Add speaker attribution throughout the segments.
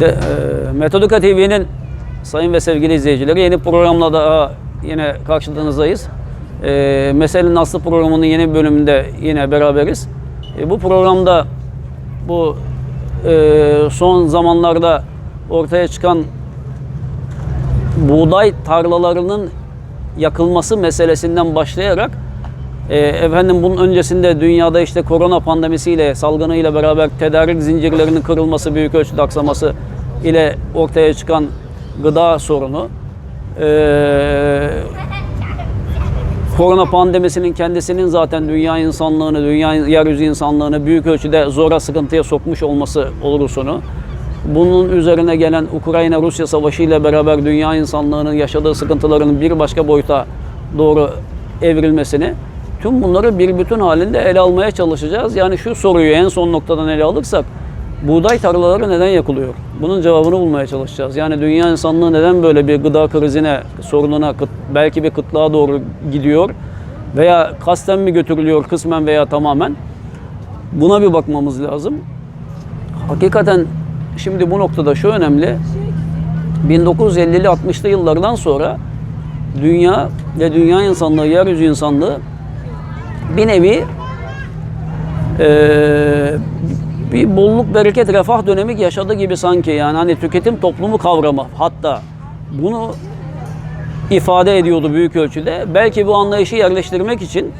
Speaker 1: De, e, Metodika TV'nin sayın ve sevgili izleyicileri yeni programla daha yine karşınızdayız. E, Meselenin Aslı programının yeni bölümünde yine beraberiz. E, bu programda bu e, son zamanlarda ortaya çıkan buğday tarlalarının yakılması meselesinden başlayarak e, efendim bunun öncesinde dünyada işte korona pandemisiyle salgınıyla beraber tedarik zincirlerinin kırılması, büyük ölçüde aksaması ile ortaya çıkan gıda sorunu, e, korona pandemisinin kendisinin zaten dünya insanlığını, dünya yeryüzü insanlığını büyük ölçüde zora sıkıntıya sokmuş olması olurusunu, bunun üzerine gelen Ukrayna-Rusya savaşı ile beraber dünya insanlığının yaşadığı sıkıntıların bir başka boyuta doğru evrilmesini tüm bunları bir bütün halinde ele almaya çalışacağız. Yani şu soruyu en son noktadan ele alırsak buğday tarlaları neden yakılıyor? Bunun cevabını bulmaya çalışacağız. Yani dünya insanlığı neden böyle bir gıda krizine, sorununa, belki bir kıtlığa doğru gidiyor veya kasten mi götürülüyor kısmen veya tamamen? Buna bir bakmamız lazım. Hakikaten şimdi bu noktada şu önemli. 1950'li 60'lı yıllardan sonra dünya ve dünya insanlığı, yeryüzü insanlığı bir nevi eee, bir bolluk, bereket, refah dönemi yaşadı gibi sanki. Yani hani tüketim toplumu kavramı hatta bunu ifade ediyordu büyük ölçüde. Belki bu anlayışı yerleştirmek için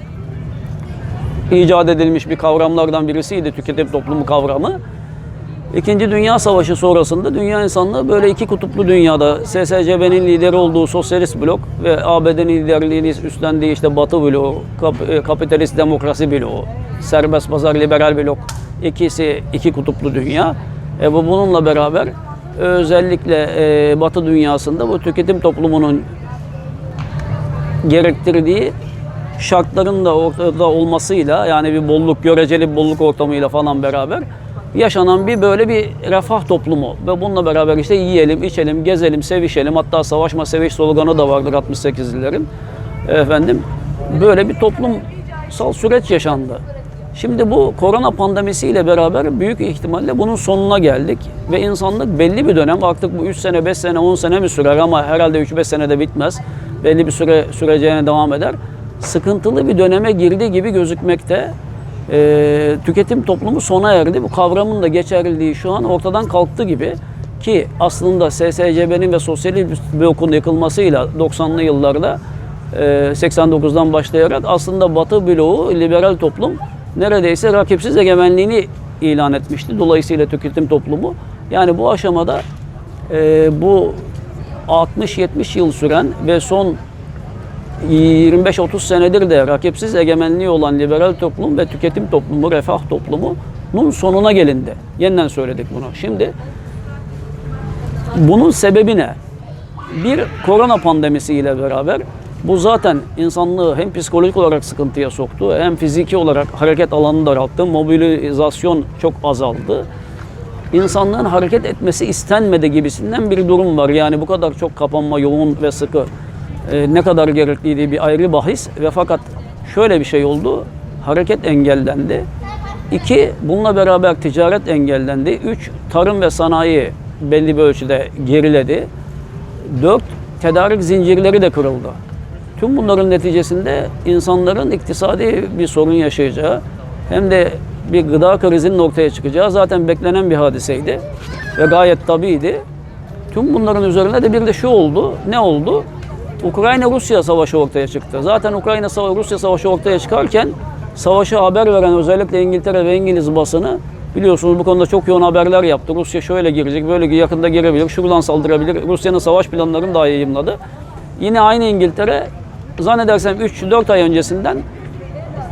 Speaker 1: icat edilmiş bir kavramlardan birisiydi tüketim toplumu kavramı. İkinci Dünya Savaşı sonrasında dünya insanlığı böyle iki kutuplu dünyada SSCB'nin lideri olduğu sosyalist blok ve ABD'nin liderliğini üstlendiği işte Batı bloğu, kap- e, kapitalist demokrasi bloğu, serbest pazar liberal blok ikisi iki kutuplu dünya. E bu bununla beraber özellikle e, Batı dünyasında bu tüketim toplumunun gerektirdiği şartların da ortada olmasıyla yani bir bolluk, göreceli bolluk ortamıyla falan beraber yaşanan bir böyle bir refah toplumu ve bununla beraber işte yiyelim, içelim, gezelim, sevişelim hatta savaşma seviş sloganı da vardır 68'lilerin. Efendim böyle bir toplumsal süreç yaşandı. Şimdi bu korona pandemisiyle beraber büyük ihtimalle bunun sonuna geldik ve insanlık belli bir dönem artık bu 3 sene, 5 sene, 10 sene mi sürer ama herhalde 3-5 senede bitmez. Belli bir süre süreceğine devam eder. Sıkıntılı bir döneme girdi gibi gözükmekte. Ee, tüketim toplumu sona erdi. Bu kavramın da geçerliliği şu an ortadan kalktı gibi ki aslında SSCB'nin ve sosyalist blokun yıkılmasıyla 90'lı yıllarda e, 89'dan başlayarak aslında Batı bloğu liberal toplum neredeyse rakipsiz egemenliğini ilan etmişti. Dolayısıyla tüketim toplumu. Yani bu aşamada e, bu 60-70 yıl süren ve son 25-30 senedir de rakipsiz egemenliği olan liberal toplum ve tüketim toplumu, refah toplumunun sonuna gelindi. Yeniden söyledik bunu. Şimdi bunun sebebi ne? Bir korona pandemisiyle beraber bu zaten insanlığı hem psikolojik olarak sıkıntıya soktu hem fiziki olarak hareket alanını daralttı. Mobilizasyon çok azaldı. İnsanlığın hareket etmesi istenmedi gibisinden bir durum var. Yani bu kadar çok kapanma yoğun ve sıkı e, ne kadar gerekliydi bir ayrı bahis ve fakat şöyle bir şey oldu. Hareket engellendi. İki, bununla beraber ticaret engellendi. Üç, tarım ve sanayi belli bir ölçüde geriledi. Dört, tedarik zincirleri de kırıldı. Tüm bunların neticesinde insanların iktisadi bir sorun yaşayacağı hem de bir gıda krizinin ortaya çıkacağı zaten beklenen bir hadiseydi ve gayet tabiydi. Tüm bunların üzerine de bir de şu oldu. Ne oldu? Ukrayna-Rusya savaşı ortaya çıktı. Zaten Ukrayna-Rusya savaşı ortaya çıkarken savaşı haber veren özellikle İngiltere ve İngiliz basını biliyorsunuz bu konuda çok yoğun haberler yaptı. Rusya şöyle girecek, böyle yakında girebilir, şuradan saldırabilir. Rusya'nın savaş planlarını daha yayımladı. Yine aynı İngiltere zannedersem 3-4 ay öncesinden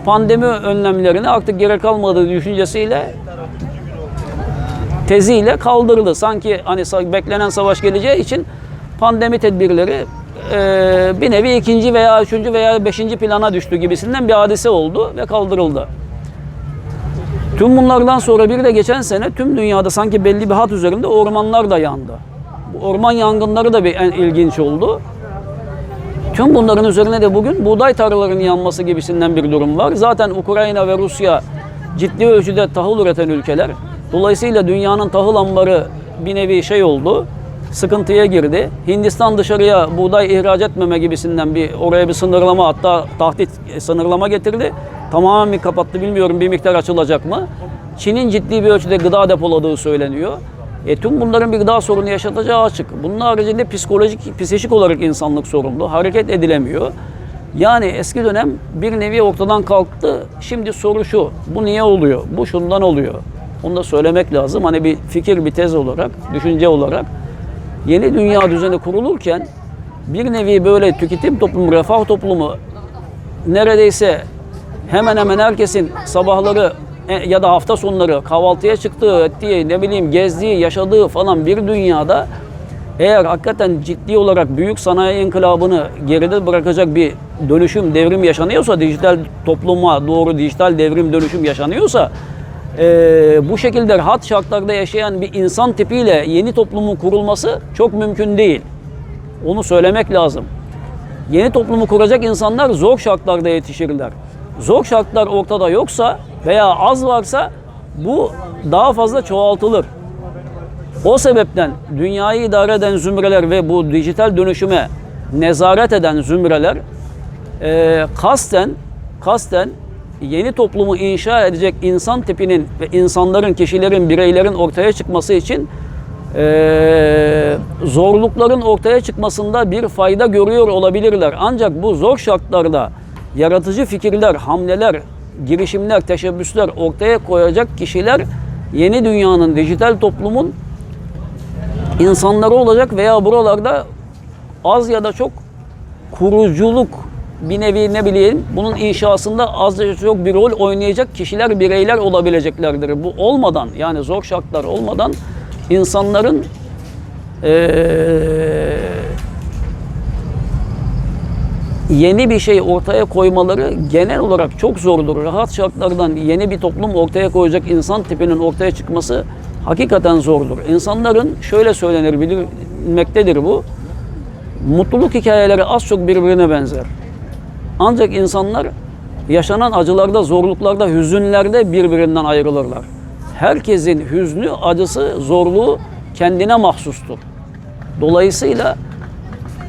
Speaker 1: pandemi önlemlerini artık gerek kalmadığı düşüncesiyle teziyle kaldırıldı. Sanki hani beklenen savaş geleceği için pandemi tedbirleri e, bir nevi ikinci veya üçüncü veya beşinci plana düştü gibisinden bir hadise oldu ve kaldırıldı. Tüm bunlardan sonra bir de geçen sene tüm dünyada sanki belli bir hat üzerinde ormanlar da yandı. Bu orman yangınları da bir en ilginç oldu. Tüm bunların üzerine de bugün buğday tarlalarının yanması gibisinden bir durum var. Zaten Ukrayna ve Rusya ciddi ölçüde tahıl üreten ülkeler. Dolayısıyla dünyanın tahıl ambarı bir nevi şey oldu. Sıkıntıya girdi. Hindistan dışarıya buğday ihraç etmeme gibisinden bir oraya bir sınırlama hatta tahdit e, sınırlama getirdi. Tamamen kapattı bilmiyorum bir miktar açılacak mı? Çin'in ciddi bir ölçüde gıda depoladığı söyleniyor. E, tüm bunların bir gıda sorunu yaşatacağı açık. Bunun haricinde psikolojik, psikolojik olarak insanlık sorumlu. Hareket edilemiyor. Yani eski dönem bir nevi ortadan kalktı. Şimdi soru şu, bu niye oluyor? Bu şundan oluyor. Onu da söylemek lazım. Hani bir fikir, bir tez olarak, düşünce olarak. Yeni dünya düzeni kurulurken bir nevi böyle tüketim toplumu, refah toplumu neredeyse hemen hemen herkesin sabahları e, ya da hafta sonları kahvaltıya çıktığı, ettiği, ne bileyim gezdiği, yaşadığı falan bir dünyada eğer hakikaten ciddi olarak büyük sanayi inkılabını geride bırakacak bir dönüşüm, devrim yaşanıyorsa, dijital topluma doğru dijital devrim dönüşüm yaşanıyorsa e, bu şekilde rahat şartlarda yaşayan bir insan tipiyle yeni toplumun kurulması çok mümkün değil. Onu söylemek lazım. Yeni toplumu kuracak insanlar zor şartlarda yetişirler. Zor şartlar ortada yoksa veya az varsa bu daha fazla çoğaltılır. O sebepten dünyayı idare eden zümreler ve bu dijital dönüşüme nezaret eden zümreler e, kasten kasten yeni toplumu inşa edecek insan tipinin ve insanların, kişilerin, bireylerin ortaya çıkması için e, zorlukların ortaya çıkmasında bir fayda görüyor olabilirler. Ancak bu zor şartlarda yaratıcı fikirler, hamleler, girişimler, teşebbüsler ortaya koyacak kişiler yeni dünyanın, dijital toplumun insanları olacak veya buralarda az ya da çok kuruculuk bir nevi ne bileyim bunun inşasında az çok bir rol oynayacak kişiler, bireyler olabileceklerdir. Bu olmadan yani zor şartlar olmadan insanların eee, yeni bir şey ortaya koymaları genel olarak çok zordur. Rahat şartlardan yeni bir toplum ortaya koyacak insan tipinin ortaya çıkması hakikaten zordur. İnsanların şöyle söylenir bilinmektedir bu. Mutluluk hikayeleri az çok birbirine benzer. Ancak insanlar yaşanan acılarda, zorluklarda, hüzünlerde birbirinden ayrılırlar. Herkesin hüznü, acısı, zorluğu kendine mahsustur. Dolayısıyla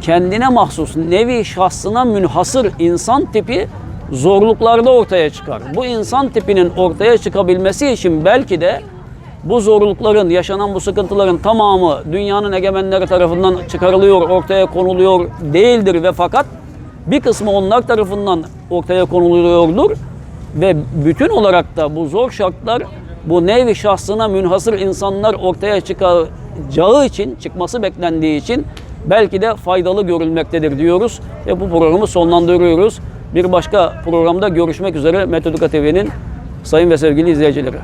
Speaker 1: kendine mahsus, nevi şahsına münhasır insan tipi zorluklarda ortaya çıkar. Bu insan tipinin ortaya çıkabilmesi için belki de bu zorlukların, yaşanan bu sıkıntıların tamamı dünyanın egemenleri tarafından çıkarılıyor, ortaya konuluyor değildir ve fakat bir kısmı onlar tarafından ortaya konuluyordur ve bütün olarak da bu zor şartlar bu nevi şahsına münhasır insanlar ortaya çıkacağı için, çıkması beklendiği için belki de faydalı görülmektedir diyoruz ve bu programı sonlandırıyoruz. Bir başka programda görüşmek üzere Metodika TV'nin sayın ve sevgili izleyicileri.